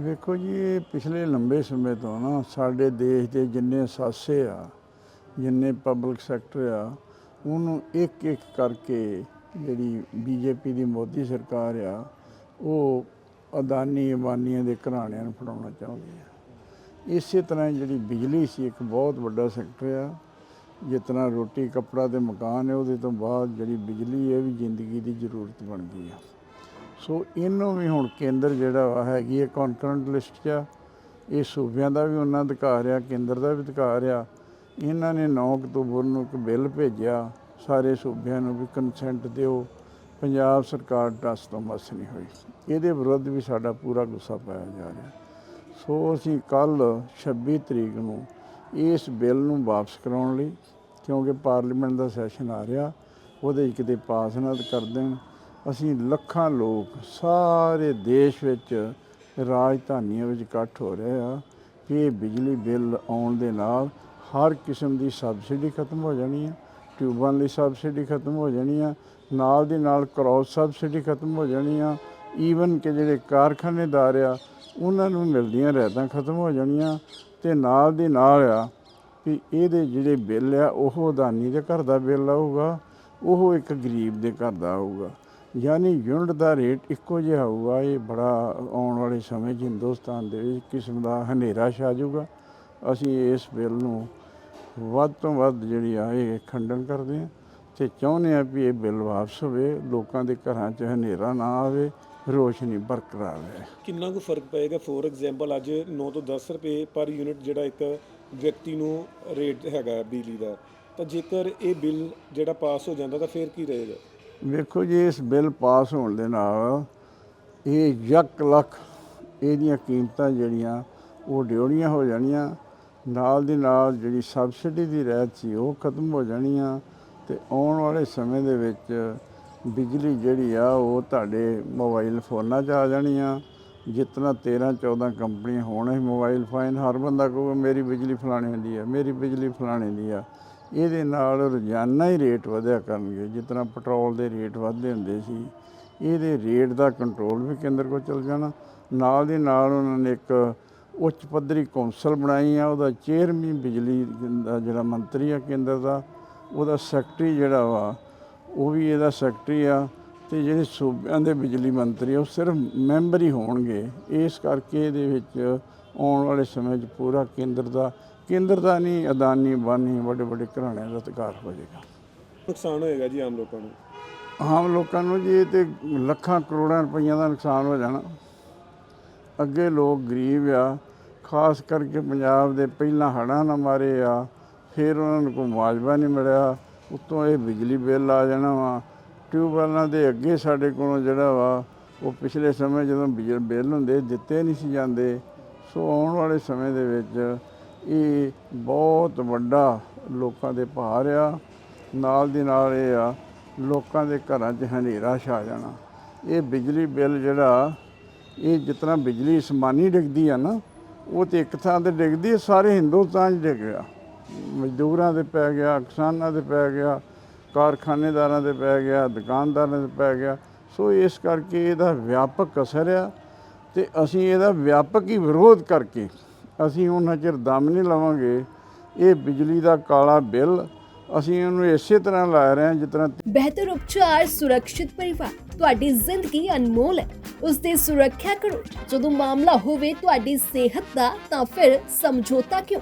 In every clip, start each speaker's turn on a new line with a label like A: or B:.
A: ਵੇਖੋ ਜੀ, ਇਹ ਪਿਛਲੇ ਲੰਬੇ ਸਮੇਂ ਤੋਂ ਨਾ ਸਾਡੇ ਦੇਸ਼ ਦੇ ਜਿੰਨੇ ਸਾਸੇ ਆ, ਜਿੰਨੇ ਪਬਲਿਕ ਸੈਕਟਰ ਆ, ਉਹਨੂੰ ਇੱਕ ਇੱਕ ਕਰਕੇ ਜਿਹੜੀ ਬੀਜੇਪੀ ਦੀ ਮੋਦੀ ਸਰਕਾਰ ਆ, ਉਹ ਅਦਾਨੀ ਅਬਾਨੀਆਂ ਦੇ ਘਰਾਣਿਆਂ ਨੂੰ ਫੜਾਉਣਾ ਚਾਹੁੰਦੀ ਆ। ਇਸੇ ਤਰ੍ਹਾਂ ਹੀ ਜਿਹੜੀ ਬਿਜਲੀ ਸੀ, ਇੱਕ ਬਹੁਤ ਵੱਡਾ ਸੈਕਟਰ ਆ ਜਿਸ ਤਰ੍ਹਾਂ ਰੋਟੀ, ਕੱਪੜਾ ਤੇ ਮਕਾਨ ਹੈ ਉਹਦੇ ਤੋਂ ਬਾਅਦ ਜਿਹੜੀ ਬਿਜਲੀ ਹੈ ਇਹ ਵੀ ਜ਼ਿੰਦਗੀ ਦੀ ਜ਼ਰੂਰਤ ਬਣ ਗਈ ਆ। ਸੋ ਇਹਨੂੰ ਵੀ ਹੁਣ ਕੇਂਦਰ ਜਿਹੜਾ ਵਾ ਹੈਗੀ ਹੈ ਕੌਨਕਰੈਂਟ ਲਿਸਟ 'ਚ ਆ। ਇਹ ਸੂਬਿਆਂ ਦਾ ਵੀ ਉਹਨਾਂ ਅਧਿਕਾਰ ਆ, ਕੇਂਦਰ ਦਾ ਵੀ ਅਧਿਕਾਰ ਆ। ਇਹਨਾਂ ਨੇ 9 ਅਕਤੂਬਰ ਨੂੰ ਇੱਕ ਬਿੱਲ ਭੇਜਿਆ। ਸਾਰੇ ਸੂਬਿਆਂ ਨੂੰ ਵੀ ਕੰਸੈਂਟ ਦਿਓ। ਪੰਜਾਬ ਸਰਕਾਰ ਟਰੱਸਟ ਤੋਂ ਮਸ ਨਹੀਂ ਹੋਈ। ਇਹਦੇ ਵਿਰੁੱਧ ਵੀ ਸਾਡਾ ਪੂਰਾ ਗੁੱਸਾ ਪਾਇਆ ਜਾ ਰਿਹਾ। ਸੋ ਅਸੀਂ ਕੱਲ 26 ਤਰੀਕ ਨੂੰ ਇਸ ਬਿੱਲ ਨੂੰ ਵਾਪਸ ਕਰਾਉਣ ਲਈ, ਕਿਉਂਕਿ ਪਾਰਲੀਮੈਂਟ ਦਾ ਸੈਸ਼ਨ ਆ ਰਿਹਾ, ਉਹਦੇ 'ਚ ਕਿਤੇ ਪਾਸ ਨਾ ਕਰ ਦੇਣ। ਅਸੀਂ ਲੱਖਾਂ ਲੋਕ ਸਾਰੇ ਦੇਸ਼ ਵਿੱਚ ਰਾਜਧਾਨੀਆਂ ਵਿੱਚ ਇਕੱਠ ਹੋ ਰਹੇ ਆ ਕਿ ਇਹ ਬਿਜਲੀ ਬਿੱਲ ਆਉਣ ਦੇ ਨਾਲ ਹਰ ਕਿਸਮ ਦੀ ਸਬਸਿਡੀ ਖਤਮ ਹੋ ਜਾਣੀ ਹੈ, ਟਿਊਬਾਂ ਲਈ ਸਬਸਿਡੀ ਖਤਮ ਹੋ ਜਾਣੀ ਆ ਨਾਲ ਦੀ ਨਾਲ ਕ੍ਰਾਸ ਸਬਸਿਡੀ ਖਤਮ ਹੋ ਜਾਣੀ ਆ ਈਵਨ ਕਿ ਜਿਹੜੇ ਕਾਰਖਾਨੇਦਾਰ ਆ, ਉਹਨਾਂ ਨੂੰ ਮਿਲਦੀਆਂ ਰਹਿਤਾਂ ਖਤਮ ਹੋ ਜਾਣੀਆਂ ਤੇ ਨਾਲ ਦੀ ਨਾਲ ਆ ਵੀ ਇਹਦੇ ਜਿਹੜੇ ਬਿੱਲ ਆ, ਉਹ ਅਦਾਨੀ ਦੇ ਘਰ ਦਾ ਬਿੱਲ ਆਊਗਾ, ਉਹ ਇੱਕ ਗਰੀਬ ਦੇ ਘਰ ਦਾ ਆਊਗਾ। ਯਾਨੀ ਯੂਨਿਟ ਦਾ ਰੇਟ ਇੱਕੋ ਜਿਹਾ ਹੋਊਗਾ, ਇਹ ਬੜਾ ਆਉਣ ਵਾਲੇ ਸਮੇਂ 'ਚ ਹਿੰਦੁਸਤਾਨ ਦੇ ਵਿੱਚ ਕਿਸਮ ਦਾ ਹਨੇਰਾ ਛਾ ਜਾਊਗਾ। ਅਸੀਂ ਇਸ ਬਿੱਲ ਨੂੰ ਵੱਧ ਤੋਂ ਵੱਧ ਜਿਹੜੀ ਆ, ਇਹ ਖੰਡਨ ਕਰਦੇ ਹਾਂ ਤੇ ਚਾਹੁੰਦੇ ਆ ਵੀ ਇਹ ਬਿੱਲ ਵਾਪਸ ਹੋਵੇ, ਲੋਕਾਂ ਦੇ ਘਰਾਂ 'ਚ ਹਨੇਰਾ ਨਾ ਆਵੇ, ਰੋਸ਼ਨੀ ਬਰਕਰਾਰ ਰਹੇ।
B: ਕਿੰਨਾ ਕੁ ਫ਼ਰਕ ਪਏਗਾ? ਫੋਰ ਐਗਜ਼ਾਮਪਲ ਅੱਜ 9 ਤੋਂ 10 ਰੁਪਏ ਪਰ ਯੂਨਿਟ ਜਿਹੜਾ ਇੱਕ ਵਿਅਕਤੀ ਨੂੰ ਰੇਟ ਹੈਗਾ ਬਿਜਲੀ ਦਾ, ਤਾਂ ਜੇਕਰ ਇਹ ਬਿੱਲ ਜਿਹੜਾ ਪਾਸ ਹੋ ਜਾਂਦਾ, ਤਾਂ ਫਿਰ ਕੀ ਰਹੇਗਾ?
A: ਵੇਖੋ ਜੀ, ਇਸ ਬਿੱਲ ਪਾਸ ਹੋਣ ਦੇ ਨਾਲ ਇਹ ਯੱਕ ਲੱਖ ਇਹਦੀਆਂ ਕੀਮਤਾਂ ਜਿਹੜੀਆਂ ਉਹ ਡਿਉੜੀਆਂ ਹੋ ਜਾਣੀਆਂ। ਨਾਲ ਦੀ ਨਾਲ ਜਿਹੜੀ ਸਬਸਿਡੀ ਦੀ ਰਹਿਤ ਸੀ ਉਹ ਖਤਮ ਹੋ ਜਾਣੀ ਆ ਤੇ ਆਉਣ ਵਾਲੇ ਸਮੇਂ ਦੇ ਵਿੱਚ ਬਿਜਲੀ ਜਿਹੜੀ ਆ ਉਹ ਤੁਹਾਡੇ ਮੋਬਾਈਲ ਫੋਨਾਂ 'ਚ ਆ ਜਾਣੀ ਆ ਜਿਤਨਾ 13 14 ਕੰਪਨੀਆਂ ਹੋਣ ਮੋਬਾਈਲ ਫਾਈਨ, ਹਰ ਬੰਦਾ ਕਹੂਗਾ, ਮੇਰੀ ਬਿਜਲੀ ਫਲਾਣੇ ਦੀ ਆ, ਮੇਰੀ ਬਿਜਲੀ ਫਲਾਣੇ ਦੀ ਆ। ਇਹਦੇ ਨਾਲ ਰੋਜ਼ਾਨਾ ਹੀ ਰੇਟ ਵਧਿਆ ਕਰਨਗੇ, ਜਿਸ ਤਰ੍ਹਾਂ ਪੈਟਰੋਲ ਦੇ ਰੇਟ ਵਧਦੇ ਹੁੰਦੇ ਸੀ। ਇਹਦੇ ਰੇਟ ਦਾ ਕੰਟਰੋਲ ਵੀ ਕੇਂਦਰ ਕੋਲ ਚਲ ਜਾਣਾ। ਨਾਲ ਦੀ ਨਾਲ ਉਹਨਾਂ ਨੇ ਇੱਕ ਉੱਚ ਪੱਧਰੀ ਕੌਂਸਲ ਬਣਾਈ ਆ, ਉਹਦਾ ਚੇਅਰਮੈਨ ਬਿਜਲੀ ਦਾ ਜਿਹੜਾ ਮੰਤਰੀ ਆ ਕੇਂਦਰ ਦਾ, ਉਹਦਾ ਸੈਕਟਰੀ ਜਿਹੜਾ ਵਾ, ਉਹ ਵੀ ਇਹਦਾ ਸੈਕਟਰੀ ਆ। ਤੇ ਜਿਹੜੇ ਸੂਬਿਆਂ ਦੇ ਬਿਜਲੀ ਮੰਤਰੀ ਉਹ ਸਿਰਫ ਮੈਂਬਰ ਹੀ ਹੋਣਗੇ। ਇਸ ਕਰਕੇ ਇਹਦੇ ਵਿੱਚ ਆਉਣ ਵਾਲੇ ਸਮੇਂ 'ਚ ਪੂਰਾ ਕੇਂਦਰ ਦਾ ਕੇਂਦਰ ਦਾ ਨਹੀਂ ਅਦਾਨੀ ਬਾਨੀ ਵੱਡੇ ਵੱਡੇ ਘਰਾਣਿਆਂ ਦਾ ਅਧਿਕਾਰ ਹੋ ਜਾਏਗਾ।
B: ਨੁਕਸਾਨ ਹੋਏਗਾ ਜੀ ਆਮ ਲੋਕਾਂ ਨੂੰ?
A: ਆਮ ਲੋਕਾਂ ਨੂੰ ਜੀ ਇਹ ਤੇ ਲੱਖਾਂ ਕਰੋੜਾਂ ਰੁਪਈਆਂ ਦਾ ਨੁਕਸਾਨ ਹੋ ਜਾਣਾ। ਅੱਗੇ ਲੋਕ ਗਰੀਬ ਆ ਖਾਸ ਕਰਕੇ ਪੰਜਾਬ ਦੇ ਪਹਿਲਾਂ ਹੜ੍ਹਾਂ ਨਾ ਮਾਰੇ ਆ ਫਿਰ ਉਹਨਾਂ ਨੂੰ ਕੋਈ ਮੁਆਵਜ਼ਾ ਨਹੀਂ ਮਿਲਿਆ ਉੱਤੋਂ ਇਹ ਬਿਜਲੀ ਬਿੱਲ ਆ ਜਾਣਾ ਵਾ। ਟਿਊਬਵੈੱਲਾਂ ਦੇ ਅੱਗੇ ਸਾਡੇ ਕੋਲੋਂ ਜਿਹੜਾ ਵਾ ਉਹ ਪਿਛਲੇ ਸਮੇਂ ਜਦੋਂ ਬਿਜਲੀ ਬਿੱਲ ਹੁੰਦੇ ਦਿੱਤੇ ਨਹੀਂ ਸੀ ਜਾਂਦੇ ਸੋ ਆਉਣ ਵਾਲੇ ਸਮੇਂ ਦੇ ਵਿੱਚ ਇਹ ਬਹੁਤ ਵੱਡਾ ਲੋਕਾਂ ਦੇ ਭਾਰ ਆ। ਨਾਲ ਦੀ ਨਾਲ ਇਹ ਆ, ਲੋਕਾਂ ਦੇ ਘਰਾਂ 'ਚ ਹਨੇਰਾ ਛਾ ਜਾਣਾ। ਇਹ ਬਿਜਲੀ ਬਿੱਲ ਜਿਹੜਾ, ਇਹ ਜਿਤਨਾ ਬਿਜਲੀ ਅਸਮਾਨੀ ਡਿੱਗਦੀ ਆ ਨਾ, ਉਹ ਤੇ ਇੱਕ ਥਾਂ ਤੇ ਡਿੱਗਦੀ ਹੈ ਸਾਰੇ ਹਿੰਦੁਸਤਾਨ 'ਚ ਡਿੱਗ ਗਿਆ। ਮਜ਼ਦੂਰਾਂ 'ਤੇ ਪੈ ਗਿਆ, ਕਿਸਾਨਾਂ 'ਤੇ ਪੈ ਗਿਆ, ਕਾਰਖਾਨੇਦਾਰਾਂ 'ਤੇ ਪੈ ਗਿਆ, ਦੁਕਾਨਦਾਰਾਂ 'ਤੇ ਪੈ ਗਿਆ। ਸੋ ਇਸ ਕਰਕੇ ਇਹਦਾ ਵਿਆਪਕ ਅਸਰ ਆ ਤੇ ਅਸੀਂ ਇਹਦਾ ਵਿਆਪਕ ਹੀ ਵਿਰੋਧ ਕਰਕੇ ਅਸੀਂ ਉਹਨਾਂ ਚਿਰ ਦਮ ਨਹੀਂ ਲਵਾਂਗੇ, ਇਹ ਬਿਜਲੀ ਦਾ ਕਾਲਾ ਬਿੱਲ ਅਸੀਂ ਉਹਨੂੰ ਇਸੇ ਤਰ੍ਹਾਂ ਲਾ ਰਹੇ ਹਾਂ ਜਿਸ ਤਰ੍ਹਾਂ
C: ਬਿਹਤਰ ਉਪਚਾਰ ਸੁਰੱਖਿਅਤ ਪਰਿਵਾਰ। ਤੁਹਾਡੀ ਜ਼ਿੰਦਗੀ ਅਨਮੋਲ ਹੈ। ਉਸ ਦੀ ਸੁਰੱਖਿਆ ਕਰੋ। ਜਦੋਂ ਮਾਮਲਾ ਹੋਵੇ ਤੁਹਾਡੀ ਸਿਹਤ ਦਾ, ਤਾਂ ਫਿਰ ਸਮਝੌਤਾ ਕਿਉਂ?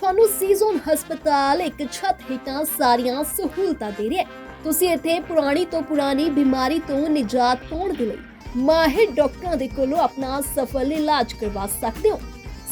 C: ਤੁਹਾਨੂੰ ਸੀਜ਼ਨ ਹਸਪਤਾਲ ਇੱਕ ਛੱਤ ਹੇਠਾਂ ਸਾਰੀਆਂ ਸਹੂਲਤਾਂ ਦੇ ਰਿਹਾ ਤੁਸੀਂ ਇੱਥੇ ਪੁਰਾਣੀ ਤੋਂ ਪੁਰਾਣੀ ਬਿਮਾਰੀ ਤੋਂ ਨਿਜਾਤ ਪਾਉਣ ਦੇ ਲਈ ਮਾਹਿਰ ਡਾਕਟਰਾਂ ਦੇ ਕੋਲੋਂ ਆਪਣਾ ਸਫਲ ਇਲਾਜ ਕਰਵਾ ਸਕਦੇ ਹੋ।